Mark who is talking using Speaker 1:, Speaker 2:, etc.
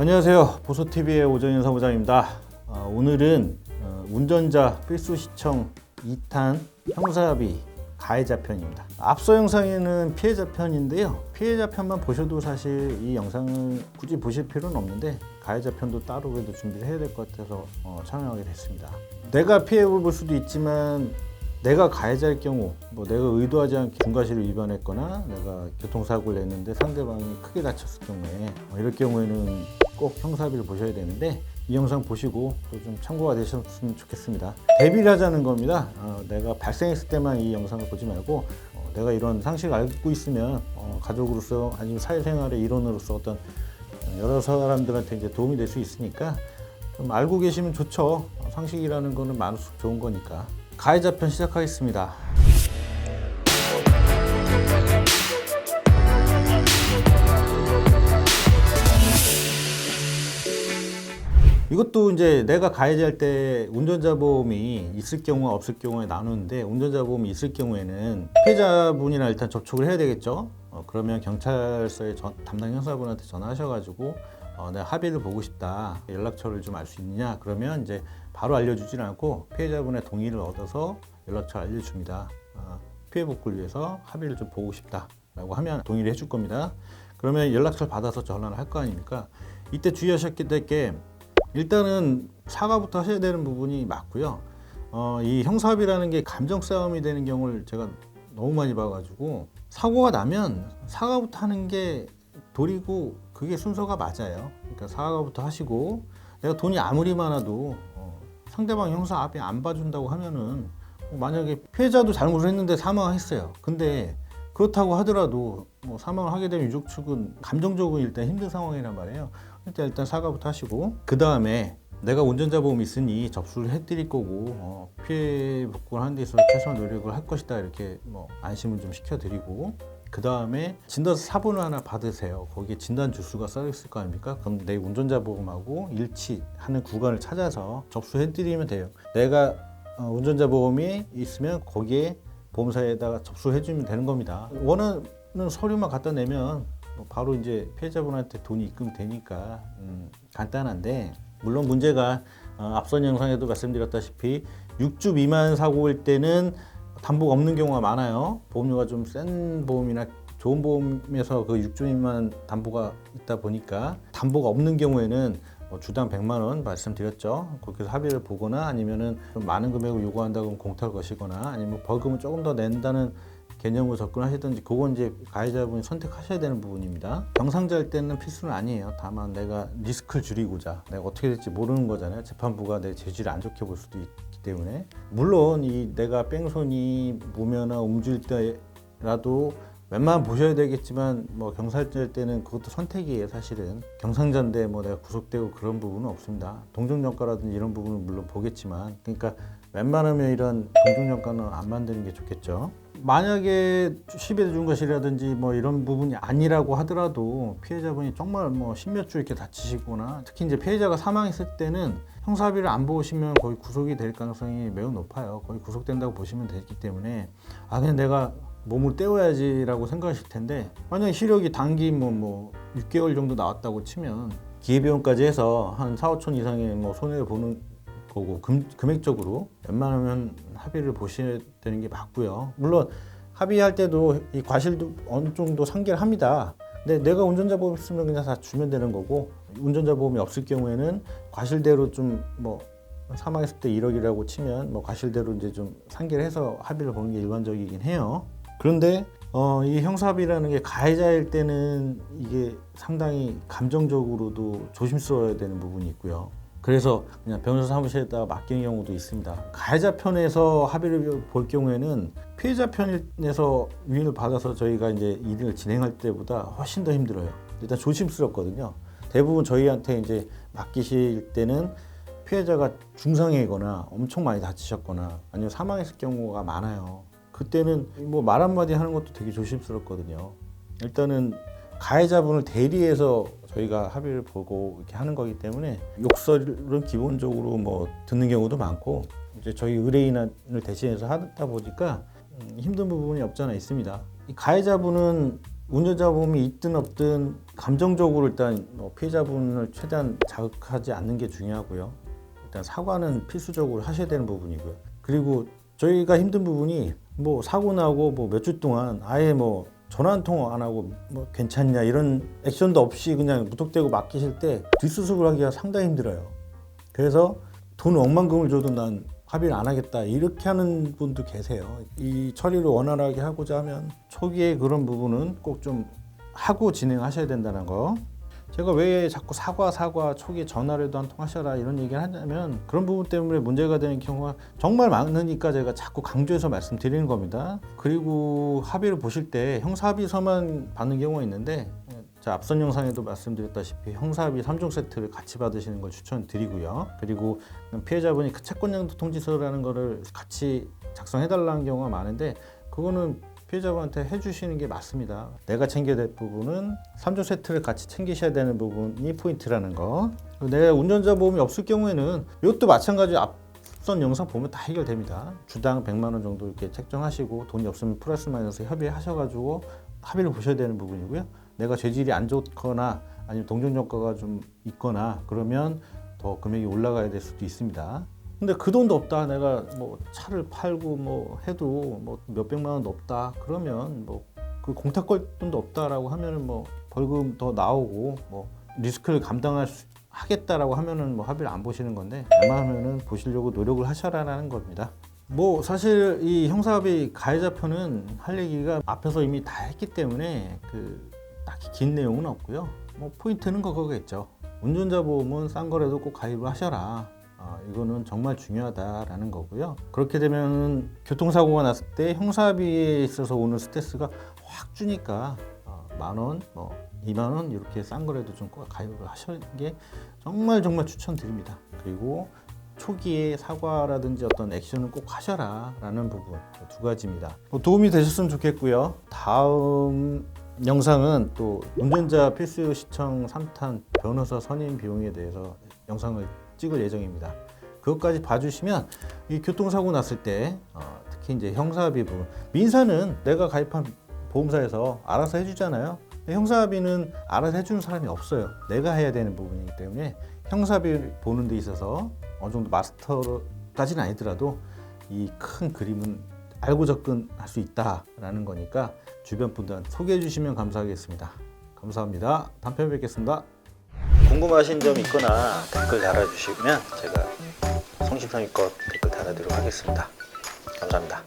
Speaker 1: 안녕하세요. 보소TV의 오정현 사무장입니다. 아, 오늘은 어, 운전자 필수 시청 2탄 형사비 가해자 편입니다. 앞서 영상에는 피해자 편인데요. 피해자 편만 보셔도 사실 이 영상을 굳이 보실 필요는 없는데 가해자 편도 따로 그래도 준비를 해야 될 것 같아서 어, 참여하게 됐습니다. 내가 피해볼 를 수도 있지만 내가 가해자일 경우 뭐 내가 의도하지 않게 중과실을 위반했거나 내가 교통사고를 냈는데 상대방이 크게 다쳤을 경우에 뭐 이럴 경우에는 꼭형사비를 보셔야 되는데 이 영상 보시고 또 좀 참고가 되셨으면 좋겠습니다. 대비를 하자는 겁니다. 어, 내가 발생했을 때만 이 영상을 보지 말고 어, 내가 이런 상식을 알고 있으면 어, 가족으로서 아니면 사회생활의 일원으로서 어떤 여러 사람들한테 이제 도움이 될 수 있으니까 좀 알고 계시면 좋죠. 어, 상식이라는 거는 많을수록 좋은 거니까. 가해자 편 시작하겠습니다. 이것도 이제 내가 가해자일 때 운전자 보험이 있을 경우와 없을 경우에 나누는데 운전자 보험이 있을 경우에는 피해자분이랑 일단 접촉을 해야 되겠죠. 어, 그러면 경찰서의 전, 담당 형사분한테 전화하셔가지고 어, 내가 합의를 보고 싶다 연락처를 좀 알 수 있느냐 그러면 이제 바로 알려주진 않고 피해자분의 동의를 얻어서 연락처를 알려줍니다. 어, 피해 복구를 위해서 합의를 좀 보고 싶다라고 하면 동의를 해줄 겁니다. 그러면 연락처를 받아서 전화를 할 거 아닙니까? 이때 주의하셨기 때문에 일단은 사과부터 하셔야 되는 부분이 맞고요. 어, 이 형사합의라는 게 감정 싸움이 되는 경우를 제가 너무 많이 봐가지고 사고가 나면 사과부터 하는 게 도리고 그게 순서가 맞아요. 그러니까 사과부터 하시고 내가 돈이 아무리 많아도 어, 상대방 형사 앞에 안 봐준다고 하면은 뭐 만약에 피해자도 잘못을 했는데 사망했어요. 근데 그렇다고 하더라도 뭐 사망을 하게 되면 유족 측은 감정적으로 일단 힘든 상황이란 말이에요. 일단 일단 사과부터 하시고 그 다음에 내가 운전자 보험 있으니 접수를 해드릴 거고 어, 피해 복구를 하는 데 있어서 최소한 노력을 할 것이다 이렇게 뭐 안심을 좀 시켜드리고 그 다음에 진단 사본을 하나 받으세요. 거기에 진단 주수가 써 있을 거 아닙니까? 그럼 내 운전자 보험하고 일치하는 구간을 찾아서 접수해드리면 돼요. 내가 어, 운전자 보험이 있으면 거기에 보험사에다가 접수해 주면 되는 겁니다. 원하는 서류만 갖다 내면 뭐 바로 이제 피해자분한테 돈이 입금되니까 음, 간단한데 물론 문제가 어, 앞선 영상에도 말씀드렸다시피 6주 미만 사고일 때는 담보가 없는 경우가 많아요. 보험료가 좀 센 보험이나 좋은 보험에서 그 6주 미만 담보가 있다 보니까 담보가 없는 경우에는 뭐 주당 100만 원 말씀드렸죠. 거기서 합의를 보거나 아니면은 좀 많은 금액을 요구한다 그러면 공탁 을 것이거나 아니면 벌금을 조금 더 낸다는 개념으로 접근하시든지 그건 이제 가해자분이 선택하셔야 되는 부분입니다. 정상자일 때는 필수는 아니에요. 다만 내가 리스크를 줄이고자 내가 어떻게 될지 모르는 거잖아요. 재판부가 내 재질을 안 좋게 볼 수도 있기 때문에 물론 이 내가 뺑소니 무면허 움직일 때라도 웬만하면 보셔야 되겠지만 뭐 경찰절 때는 그것도 선택이에요 사실은 경상전대 뭐 내가 구속되고 그런 부분은 없습니다 동종전과라든지 이런 부분은 물론 보겠지만 그러니까 웬만하면 이런 동종전과는 안 만드는 게 좋겠죠 만약에 시비를준 것이라든지 뭐 이런 부분이 아니라고 하더라도 피해자분이 정말 뭐 십몇 주 이렇게 다치시거나 특히 이제 피해자가 사망했을 때는 형사비를안 보시면 거의 구속이 될 가능성이 매우 높아요 거의 구속된다고 보시면 되기 때문에 아 그냥 내가 몸을 때워야지라고 생각하실 텐데 만약 시력이 단기 뭐, 뭐 6개월 정도 나왔다고 치면 기회비용까지 해서 한 4, 5천 이상의 뭐 손해를 보는 거고 금, 액적으로 웬만하면 합의를 보셔야 되는 게 맞고요. 물론 합의할 때도 이 과실도 어느 정도 상계를 합니다. 근데 내가 운전자 보험 쓰면 그냥 다 주면 되는 거고 운전자 보험이 없을 경우에는 과실대로 좀 뭐 사망했을 때 1억이라고 치면 뭐 과실대로 이제 좀 상계를 해서 합의를 보는 게 일반적이긴 해요. 그런데 어, 이 형사합의라는 게 가해자일 때는 이게 상당히 감정적으로도 조심스러워야 되는 부분이 있고요. 그래서 그냥 변호사 사무실에다 맡기는 경우도 있습니다. 가해자 편에서 합의를 볼 경우에는 피해자 편에서 위인을 받아서 저희가 이제 일을 진행할 때보다 훨씬 더 힘들어요. 일단 조심스럽거든요. 대부분 저희한테 이제 맡기실 때는 피해자가 중상해거나 엄청 많이 다치셨거나 아니면 사망했을 경우가 많아요. 그때는 뭐 말 한마디 하는 것도 되게 조심스럽거든요. 일단은 가해자분을 대리해서 저희가 합의를 보고 이렇게 하는 거기 때문에 욕설은 기본적으로 뭐 듣는 경우도 많고 이제 저희 의뢰인을 대신해서 하다 보니까 음, 힘든 부분이 없잖아 있습니다. 가해자분은 운전자 보험이 있든 없든 감정적으로 일단 뭐 피해자분을 최대한 자극하지 않는 게 중요하고요. 일단 사과는 필수적으로 하셔야 되는 부분이고요. 그리고 저희가 힘든 부분이 뭐 사고 나고 뭐 몇 주 동안 아예 뭐 전화 한 통 안 하고 뭐 괜찮냐 이런 액션도 없이 그냥 무턱대고 맡기실 때 뒷수습을 하기가 상당히 힘들어요. 그래서 돈 억만금을 줘도 난 합의를 안 하겠다 이렇게 하는 분도 계세요. 이 처리를 원활하게 하고자 하면 초기에 그런 부분은 꼭 좀 하고 진행하셔야 된다는 거. 제가 왜 자꾸 사과 사과 초기에 전화라도 한통 하셔라 이런 얘기를 하냐면 그런 부분 때문에 문제가 되는 경우가 정말 많으니까 제가 자꾸 강조해서 말씀드리는 겁니다. 그리고 합의를 보실 때 형사합의서만 받는 경우가 있는데 자, 앞선 영상에도 말씀드렸다시피 형사합의 3종 세트를 같이 받으시는 걸 추천드리고요. 그리고 피해자분이 그 채권양도 통지서라는 거를 같이 작성해달라는 경우가 많은데 그거는 피해자분한테 해주시는 게 맞습니다. 내가 챙겨야 될 부분은 3조 세트를 같이 챙기셔야 되는 부분이 포인트라는 거. 내가 운전자 보험이 없을 경우에는 이것도 마찬가지 앞선 영상 보면 다 해결됩니다. 주당 100만 원 정도 이렇게 책정하시고 돈이 없으면 플러스 마이너스 협의하셔가지고 합의를 보셔야 되는 부분이고요. 내가 죄질이 안 좋거나 아니면 동전 효과가 좀 있거나 그러면 더 금액이 올라가야 될 수도 있습니다. 근데 그 돈도 없다. 내가 뭐 차를 팔고 뭐 해도 뭐 몇백만 원 없다. 그러면 뭐 그 공탁 걸 돈도 없다라고 하면은 뭐 벌금 더 나오고 뭐 리스크를 감당할 수 하겠다라고 하면은 뭐 합의를 안 보시는 건데 웬만하면은 보시려고 노력을 하셔라라는 겁니다. 뭐 사실 이 형사합의 가해자 표는할 얘기가 앞에서 이미 다 했기 때문에 그 딱히 긴 내용은 없고요. 뭐 포인트는 그거겠죠. 운전자 보험은 싼 거라도 꼭 가입을 하셔라. 아, 이거는 정말 중요하다라는 거고요. 그렇게 되면 교통사고가 났을 때 형사비에 있어서 오는 스트레스가 확 주니까 어, 만 원, 뭐 2만 원 이렇게 싼 거라도 좀 꼭 가입을 하시는 게 정말 정말 추천드립니다. 그리고 초기에 사과라든지 어떤 액션을 꼭 하셔라라는 부분 두 가지입니다. 뭐 도움이 되셨으면 좋겠고요. 다음 영상은 또 운전자 필수 시청 3탄 변호사 선임 비용에 대해서 영상을 찍을 예정입니다. 그것까지 봐주시면 이 교통사고 났을 때 어, 특히 이제 형사합의 부분 민사는 내가 가입한 보험사에서 알아서 해주잖아요. 형사합의는 알아서 해주는 사람이 없어요. 내가 해야 되는 부분이기 때문에 형사합의 보는 데 있어서 어느 정도 마스터까지는 아니더라도 이 큰 그림은 알고 접근할 수 있다라는 거니까 주변 분들한테 소개해 주시면 감사하겠습니다. 감사합니다. 다음 편에 뵙겠습니다. 궁금하신 점 있거나 댓글 달아주시면 제가 성심성의껏 댓글 달아드리도록 하겠습니다. 감사합니다.